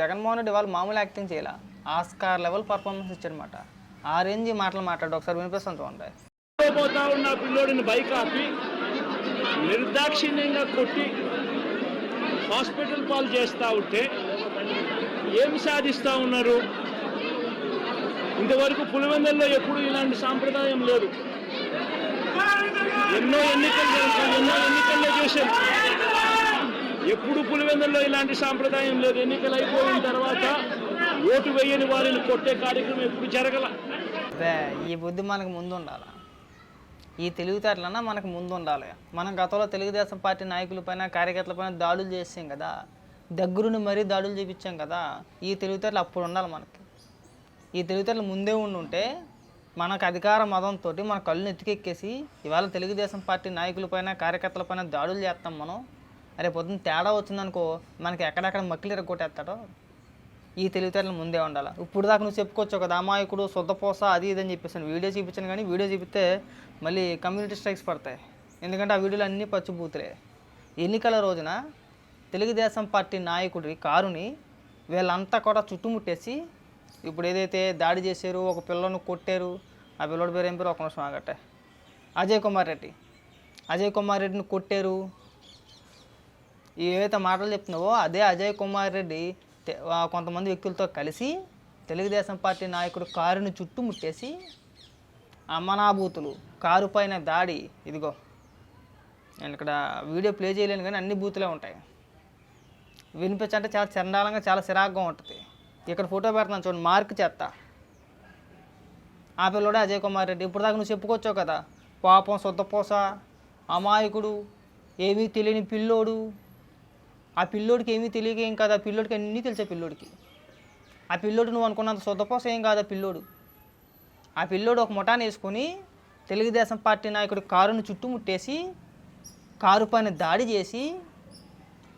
జగన్మోహన్ రెడ్డి వాళ్ళు మామూలు యాక్టింగ్ చేయాల. ఆస్కార్ లెవెల్ పర్ఫార్మెన్స్ ఇచ్చారనమాట ఆ రేంజ్ మాటలు మాట్లాడు ఒకసారి వినిపిస్తుంది చూడండి. పోతా ఉన్న పిల్లోడిని బైక్ ఆపి నిర్దాక్షిణ్యంగా కొట్టి హాస్పిటల్ పాలు చేస్తూ ఉంటే ఏం సాధిస్తూ ఉన్నారు? ఇంతవరకు పులివెందుల్లో ఎప్పుడు ఇలాంటి సాంప్రదాయం లేదు. ఎన్నో ఎన్నికలు ఎన్నో ఎన్నికల్లో చేశారు. ఎప్పుడు పులివెందుల్లో ఇలాంటి సాంప్రదాయం లేదు. ఎన్నికలు అయిపోయిన తర్వాత ఓటు వేయని వారిని కొట్టే కార్యక్రమం ఎప్పుడు జరగల. ఈ బుద్ధి మనకు ముందు ఉండాలి? ఈ తెలివితేటలన్నా మనకు ముందు ఉండాలి మనం గతంలో తెలుగుదేశం పార్టీ నాయకుల పైన కార్యకర్తల పైన దాడులు చేసాం కదా? దగ్గరుండి మరీ దాడులు చేపించాం కదా? ఈ తెలివితేటలు అప్పుడు ఉండాలి మనకి. ఈ తెలివితేటలు ముందే ఉండుంటే మనకు అధికార మతంతో మన కళ్ళు ఎత్తికెక్కేసి ఇవాళ తెలుగుదేశం పార్టీ నాయకులపైన కార్యకర్తలపైన దాడులు చేస్తాం మనం. అరే పొద్దున్న తేడా వచ్చిందనుకో మనకి ఎక్కడెక్కడ మక్కిలు ఎరగొట్టేస్తాడో ఈ తెలివితేటలు ముందే ఉండాలి? ఇప్పుడు దాకా నువ్వు చెప్పుకోవచ్చు కదా అమాయకుడు సొద్దపోస అది ఇది అని చెప్పేసి వీడియో చూపించాను కానీ వీడియో చూపిస్తే మళ్ళీ కమ్యూనిటీ స్ట్రైక్స్ పడతాయి. ఎందుకంటే ఆ వీడియోలు అన్నీ పచ్చిబూతులే. ఎన్నికల రోజున తెలుగుదేశం పార్టీ నాయకుడి కారుని వీళ్ళంతా కూడా చుట్టుముట్టేసి ఇప్పుడు ఏదైతే దాడి చేశారు ఒక పిల్లను కొట్టారు ఆ పిల్లోడి పేరు ఏం పేరు? ఒక నిమిషం ఆగట్టే. అజయ్ కుమార్ రెడ్డి. అజయ్ కుమార్ రెడ్డిని కొట్టారు ఏవైతే మాటలు చెప్తున్నావో అదే అజయ్ కుమార్ రెడ్డి కొంతమంది వ్యక్తులతో కలిసి తెలుగుదేశం పార్టీ నాయకుడు కారుని చుట్టుముట్టేసి అమనాభూతులు కారు పైన దాడి. ఇదిగో నేను ఇక్కడ వీడియో ప్లే చేయలేను కానీ అన్ని బూతులే ఉంటాయి. వినిపించంటే చాలా చండాలంగా చాలా చిరాగ్గా ఉంటుంది. ఇక్కడ ఫోటో పెడతాను చూడండి మార్క్ చేస్తా ఆ పిల్లడే అజయ్ కుమార్ రెడ్డి. ఇప్పుడు దాకా నువ్వు చెప్పుకోవచ్చావు కదా పాపం సొద్దపోస అమాయకుడు ఏమీ తెలియని పిల్లోడు ఆ పిల్లోడికి ఏమీ తెలియక ఏం కాదు ఆ పిల్లోడికి అన్నీ తెలిసే పిల్లోడికి. ఆ పిల్లోడు నువ్వు అనుకున్నంత సొద్దపోస ఏం కాదు ఆ పిల్లోడు. ఆ పిల్లోడు ఒక ముఠాన్ని వేసుకొని తెలుగుదేశం పార్టీ నాయకుడి కారును చుట్టుముట్టేసి కారు పైన దాడి చేసి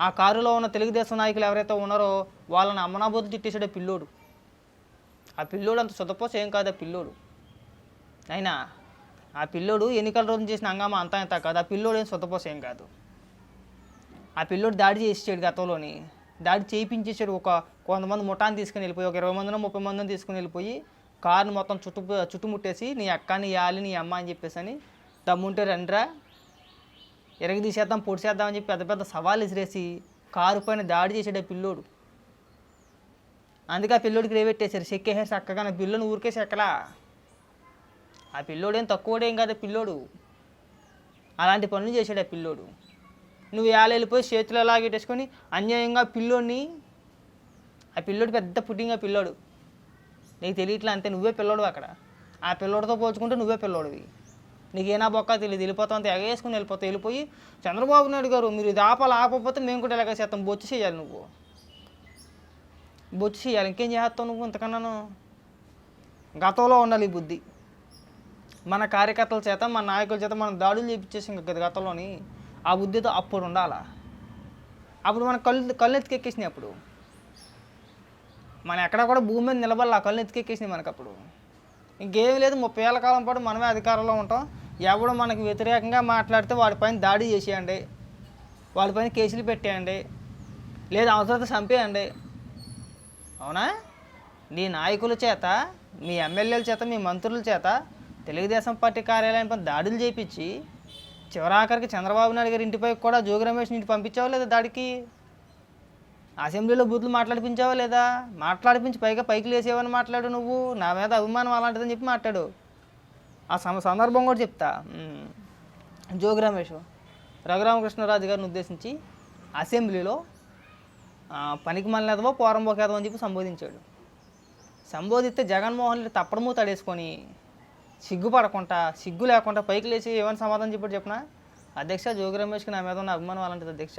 ఆ కారులో ఉన్న తెలుగుదేశం నాయకులు ఎవరైతే ఉన్నారో వాళ్ళని అమ్మనాబోతు తిట్టేసాడు పిల్లోడు. ఆ పిల్లోడు అంత సొద్దపోస ఏం కాదు ఆ పిల్లోడు. అయినా ఆ పిల్లోడు ఎన్నికల రోజు చేసిన హంగామా అంతా ఇంత కాదు. ఆ పిల్లోడు ఏం సొద్దపోస ఏం కాదు. ఆ పిల్లోడు దాడి చేసేడు గతంలోని. దాడి చేయించేసాడు ఒక కొంతమంది ముఠాన్ని తీసుకుని వెళ్ళిపోయి ఒక ఇరవై మందినో ముప్పై మందిని తీసుకుని వెళ్ళిపోయి కారుని మొత్తం చుట్టు చుట్టుముట్టేసి నీ అక్క నీ యాలి నీ అమ్మ అని చెప్పేసి అని దమ్ముంటే రండ్రా ఇరగ తీసేద్దాం పొడి చేద్దామని చెప్పి పెద్ద పెద్ద సవాళ్ళు విసిరేసి కారు పైన దాడి చేసాడు ఆ పిల్లోడు. అందుకే ఆ పిల్లోడికి రేవెట్టేశారు చెక్కేసారు చక్కగా నా పిల్లని ఊరికేసి ఎక్కలా ఆ పిల్లోడేం తక్కువడేం కాదు పిల్లోడు. అలాంటి పనులు చేశాడు ఆ పిల్లోడు. నువ్వు వేళ వెళ్ళిపోయి చేతులు పెట్టేసుకొని అన్యాయంగా పిల్లోడిని ఆ పిల్లోడు పెద్ద పుట్టింగ్ ఆ పిల్లోడు. నీకు తెలియట్లే అంతే నువ్వే పిల్లోడు అక్కడ. ఆ పిల్లోడితో పోల్చుకుంటే నువ్వే పిల్లోడివి. నీకేనా బొక్క తెలియదు వెళ్ళిపోతావు అంతే ఎగేసుకుని వెళ్ళిపోతావు వెళ్ళిపోయి చంద్రబాబు నాయుడు గారు మీరు ఇది ఆపాలి ఆపకపోతే మేము కూడా ఎలాగ చేస్తాం? బొచ్చు చేయాలి నువ్వు. బొచ్చు చేయాలి. ఇంకేం చేస్తావు నువ్వు ఇంతకన్నాను? గతంలో ఉండాలి ఈ బుద్ధి. మన కార్యకర్తల చేత మన నాయకుల చేత మనం దాడులు చేపించేసాం కదా గతంలోని. ఆ బుద్ధితో అప్పుడు ఉండాలా? అప్పుడు మన కళ్ళు కళ్ళు ఎత్తికెక్కేసినాయి అప్పుడు. మనం ఎక్కడ కూడా భూమి మీద నిలబడాలి ఆ కళ్ళు ఎత్తికెక్కేసినాయి మనకు అప్పుడు ఇంకేం లేదు ముప్పై ఏళ్ళ కాలం పాటు మనమే అధికారంలో ఉంటాం. ఎవడు మనకి వ్యతిరేకంగా మాట్లాడితే వాడిపైన దాడి చేసేయండి. వాడిపైన కేసులు పెట్టేయండి. లేదా అవసరత చంపేయండి. అవునా? నీ నాయకుల చేత మీ ఎమ్మెల్యేల చేత మీ మంత్రుల చేత తెలుగుదేశం పార్టీ కార్యాలయం పైన దాడులు చేపించి చివరాఖరికి చంద్రబాబు నాయుడు గారి ఇంటిపై కూడా జోగి రమేష్ ఇంటి పంపించావా లేదా దాడికి? అసెంబ్లీలో బూతులు మాట్లాడిపించావా లేదా? మాట్లాడిపించి పైగా పైకి లేసేవని మాట్లాడు నువ్వు. నా మీద అభిమానం అలాంటిదని చెప్పి మాట్లాడు. ఆ సమ సందర్భం కూడా చెప్తా. జోగి రమేష్ రఘురామకృష్ణరాజు గారిని ఉద్దేశించి అసెంబ్లీలో పనికి మళ్ళీ ఎదవో అని చెప్పి సంబోధించాడు. సంబోధిస్తే జగన్మోహన్ రెడ్డి తప్పడము తడేసుకొని సిగ్గుపడకుండా సిగ్గు లేకుండా పైకి లేచి ఏమైనా సమాధానం చెప్పాడు చెప్పిన? అధ్యక్ష జోగి రమేష్కి నా మీద ఉన్న అభిమానం అలాంటిది అధ్యక్ష.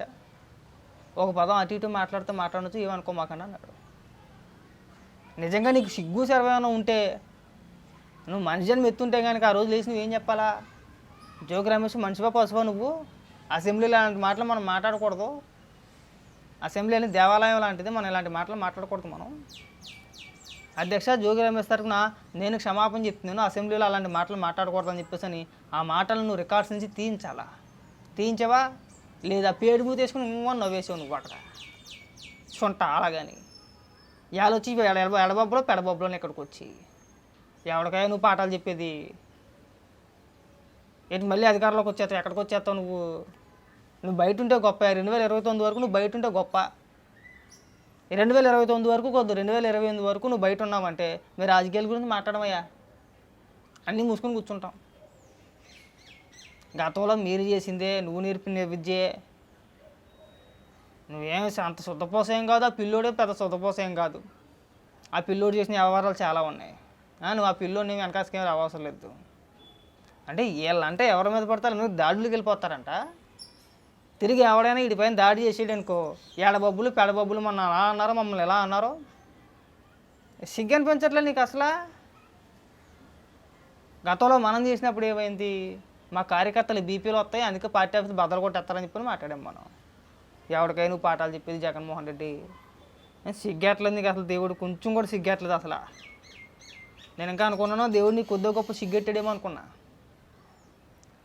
ఒక పదం అటు ఇటు మాట్లాడితే మాట్లాడచ్చు ఏమనుకోమాకండి అన్నాడు. నిజంగా నీకు సిగ్గు సర్వేమైనా ఉంటే నువ్వు మనిషిని మెత్తుంటే కనుక ఆ రోజు లేచి నువ్వేం చెప్పాలా? జోగి రమేష్ మనిషిపా పసుపా నువ్వు. అసెంబ్లీ లాంటి మాటలు మనం మాట్లాడకూడదు. అసెంబ్లీ అనేది దేవాలయం లాంటిది మనం ఇలాంటి మాటలు మాట్లాడకూడదు మనం. అధ్యక్ష జోగి రమేష్ తరఫున నేను క్షమాపణ చెప్తున్నాను అసెంబ్లీలో అలాంటి మాటలు మాట్లాడకూడదని చెప్పేసి అని ఆ మాటలను నువ్వు రికార్డ్స్ నుంచి తీయించాలా? తీయించవా? లేదా పేడు మూత వేసుకుని నువ్వు నవ్వేసావు నువ్వు అక్కడ? సొంట అలాగని. ఇవాళ ఎడ ఎడబొబ్బలో పెడబొబ్బలో ఇక్కడికి వచ్చి. ఎవరికైనా నువ్వు పాఠాలు చెప్పేది? ఏంటి మళ్ళీ అధికారంలోకి వచ్చేస్తావు? ఎక్కడికి వచ్చేస్తావు నువ్వు? నువ్వు బయట ఉంటే గొప్ప రెండు వేల ఇరవై తొమ్మిది వరకు నువ్వు బయట ఉంటే గొప్ప. రెండు వేల ఇరవై తొమ్మిది వరకు కొద్దు. రెండు వేల ఇరవై ఎనిమిది వరకు నువ్వు బయట ఉన్నావంటే మీరు రాజకీయాల గురించి మాట్లాడమయ్యా. అన్నీ మూసుకొని కూర్చుంటాం. గతంలో మీరు చేసిందే నువ్వు నేర్పిన విద్యే. నువ్వేం అంత శుద్ధపోసేం కాదు ఆ పిల్లోడే పెద్ద శుద్ధపోసేం కాదు. ఆ పిల్లోడు చేసిన వ్యవహారాలు చాలా ఉన్నాయి. ఆ, నువ్వు ఆ పిల్లోడిని వెనకాసుకేం రావాల్సిన లేదు. అంటే వీళ్ళంటే ఎవరి మీద పడతారు? నువ్వు దాడులకు వెళ్ళిపోతారంట. తిరిగి ఎవడైనా వీడిపైన దాడి చేసేడు అనుకో ఏడబబ్బులు పెడబబ్బులు మొన్న అలా అన్నారు మమ్మల్ని ఎలా అన్నారు? సిగ్గు అనిపించట్లే నీకు అసలా? గతంలో మనం చేసినప్పుడు ఏమైంది? మా కార్యకర్తలు బీపీలు వస్తాయి అందుకే పార్టీ ఆఫీస్ బదలు కొట్టేస్తారని చెప్పి మాట్లాడాం మనం. ఎవరికైనా నువ్వు పాఠాలు చెప్పేది జగన్మోహన్ రెడ్డి. నేను సిగ్గట్లేదు నీకు అసలు దేవుడు కొంచెం కూడా సిగ్గట్లేదు అసలు. నేను ఇంకా అనుకున్నాను దేవుడు నీకు కొద్దిగా గొప్ప సిగ్గెట్టాడేమో అనుకున్నా.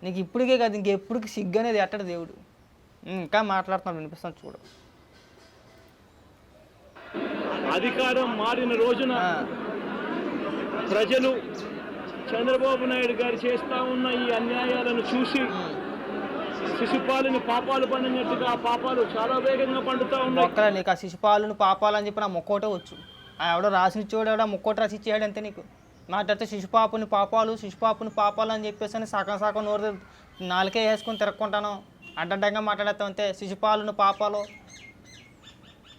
నీకు ఇప్పటికే కాదు ఇంకెప్పటికి సిగ్గు అనేది ఎట్టడు దేవుడు. ఇంకా మాట్లాడుతున్నాడు వినిపిస్తాను చూడు. అధికారం మారిన రోజున ప్రజలు చంద్రబాబు నాయుడు గారు చేస్తా ఉన్న ఈ అన్యాయాలను చూసి శిశుపాలని పాపాలు పండినట్టుగా ఆ పాపాలు చాలా వేగంగా పండుతా ఉన్నాయి. నీకు ఆ శిశుపాలను పాపాలు అని చెప్పి నా ముక్కోటే వచ్చు. ఆ ఎవడో రాసినిచ్చేవాడు ఎవడో ముక్కోటి రాసి ఇచ్చేయాడు అంతే నీకు. మాట్లాడితే శిశుపాపుని పాపాలు శిశుపాపుని పాపాలు అని చెప్పేసి అని సగం సగం నోరు నాలుకే వేసుకొని తిరక్కుంటాను. అడ్డడ్డంగా మాట్లాడేస్తాం అంతే. శిశుపాలను పాపాలు.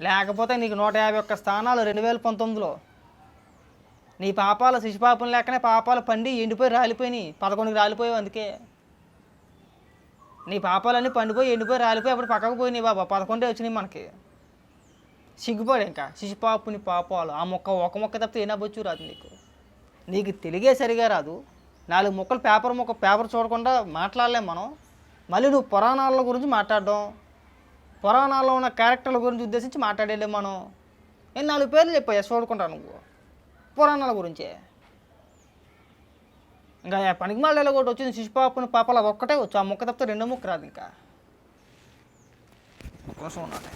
లేకపోతే నీకు నూట యాభై ఒక్క స్థానాలు రెండు వేల పంతొమ్మిదిలో. నీ పాపాలు శిశుపాపం లేకనే పాపాలు పండి ఎండిపోయి రాలిపోయినాయి. పదకొండుకి రాలిపోయావు అందుకే. నీ పాపాలన్నీ పండిపోయి ఎండిపోయి రాలిపోయి అప్పుడు పక్కకు పోయినాయి బాబా. పదకొండే వచ్చినాయి మనకి. సిగ్గుపడు ఇంకా. శిశుపాపుని పాపాలు. ఆ మొక్క ఒక మొక్క తప్పితే ఏనాబొచ్చు రాదు నీకు. నీకు తెలిగే సరిగా రాదు. నాలుగు మొక్కలు పేపర్ మొక్క పేపర్ చూడకుండా మాట్లాడలేం మనం. మళ్ళీ నువ్వు పురాణాల గురించి మాట్లాడడం పురాణాల్లో ఉన్న క్యారెక్టర్ల గురించి ఉద్దేశించి మాట్లాడేలే మనం. నేను నాలుగు పేర్లు చెప్పా చూడుకుంటా నువ్వు పురాణాల గురించే. ఇంకా ఆ పనికి మళ్ళీ ఒకటి వచ్చింది శిశుపాపుని పాపాలు అది ఒక్కటే వచ్చు ఆ మొక్క తప్పితే రెండో మొక్క రాదు ఇంకా. కోసం ఉన్నాను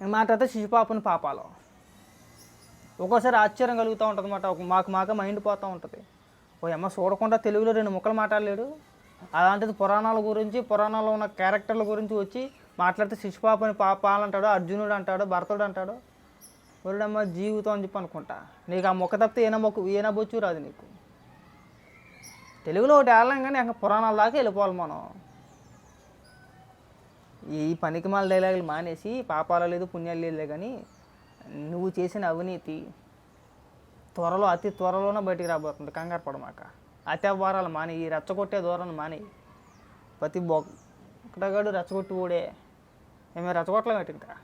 మాట్లాడితే శిశుపాపుని పాపాలు. ఒక్కోసారి ఆశ్చర్యం కలుగుతూ ఉంటుంది అన్నమాట ఒక మాకు మాకే మైండ్ పోతూ ఉంటుంది. ఓ అమ్మ చూడకుండా తెలుగులో రెండు ముక్కలు మాట్లాడలేడు. అలాంటిది పురాణాల గురించి పురాణాల్లో ఉన్న క్యారెక్టర్ల గురించి వచ్చి మాట్లాడితే శిశుపాపుని పాపాలు అంటాడు అర్జునుడు అంటాడు భరతుడు అంటాడు. ఒరుడమ్మ జీవితం అని చెప్పి అనుకుంటా. నీకు ఆ మొక్క తప్పితే ఏనా మొక్క ఏనా బొచ్చు రాదు నీకు. తెలుగులో ఒకటి ఆడలేం కానీ ఇంకా పురాణాల దాకా వెళ్ళిపోవాలి మనం. ఈ పనికి మాల డైలాగులు మానేసి పాపాలు లేదు పుణ్యాలు లేదు కానీ నువ్వు చేసిన అవినీతి త్వరలో అతి త్వరలోనే బయటికి రాబోతుంది. కంగారు పడమాక. అత్యవారాలు మాని. ఈ రెచ్చగొట్టే దూరాన్ని మాని. ప్రతి బొక్కడగాడు రెచ్చగొట్టి ఊడే మేము రెచ్చగొట్టలేము ఇంకా?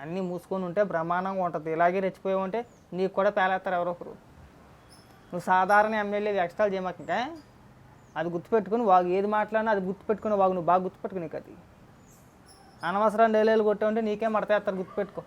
అన్నీ మూసుకొని ఉంటే బ్రహ్మాండంగా ఉంటుంది. ఇలాగే రెచ్చిపోయి ఉంటే నీకు కూడా పేలేస్తారు ఎవరో ఒకరు. నువ్వు సాధారణ ఎమ్మెల్యే ఎక్స్ట్రాలు చేయమాక ఇంకా అది గుర్తుపెట్టుకుని వాగు. ఏది మాట్లాడినా అది గుర్తుపెట్టుకుని వాగు. నువ్వు బాగా గుర్తుపెట్టుకుని నీకు అది. అనవసరం నెలలు కొట్టే ఉంటే నీకే మడతేస్తారు గుర్తుపెట్టుకో.